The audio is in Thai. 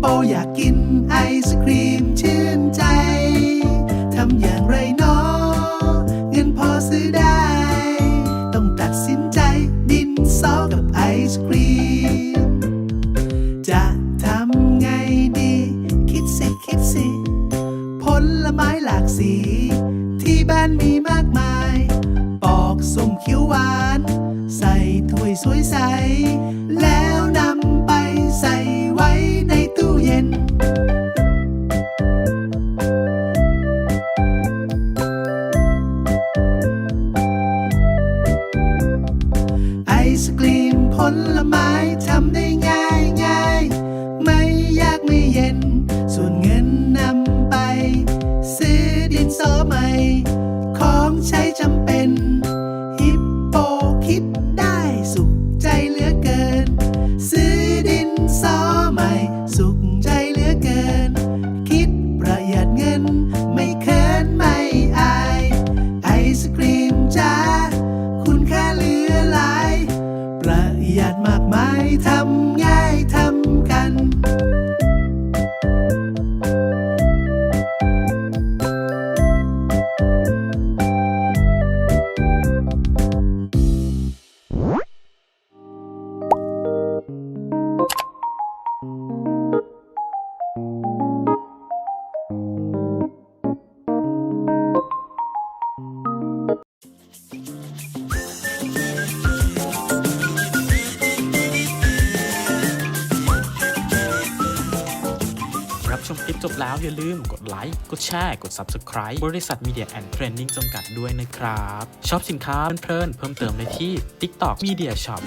โปอยากกินไอศครีมชื่นใจ ทำอย่างไรเนาะเงินพอซื้อได้ ต้องตัดสินใจดินซอกับไอศครีม จะทำไงดี คิดสิ คิดสิ ผลไม้หลากสี ที่บ้านมีมากมาย ปอกส้มคิวหวาน ใส่ถ้วยสวยใสแล้ว ศกรีมผลไม้ทำได้ง่ายง่ายไม่ยากไม่เย็น ส่วนเงินนำไป ซื้อดินสอใหม่ ของใช้จำเป็น ฮิปโปคิดได้สุขใจเหลือเกิน ซื้อดินสอใหม่ สุขใจเหลือเกิน คิดประหยัดเงินไม่เคินไม่อาย ไอศกรีมจ้าคุณค่าเหลือหลาย ประหยัดมากมายทำง่าย ชมคลิปจบแล้วอย่าลืมกดไลค์ กดแชร์ กด Subscribe บริษัท Media and Training จำกัดด้วยนะครับชอบสินค้าเพลินๆเพิ่มเติมได้ที่ TikTok Media Shop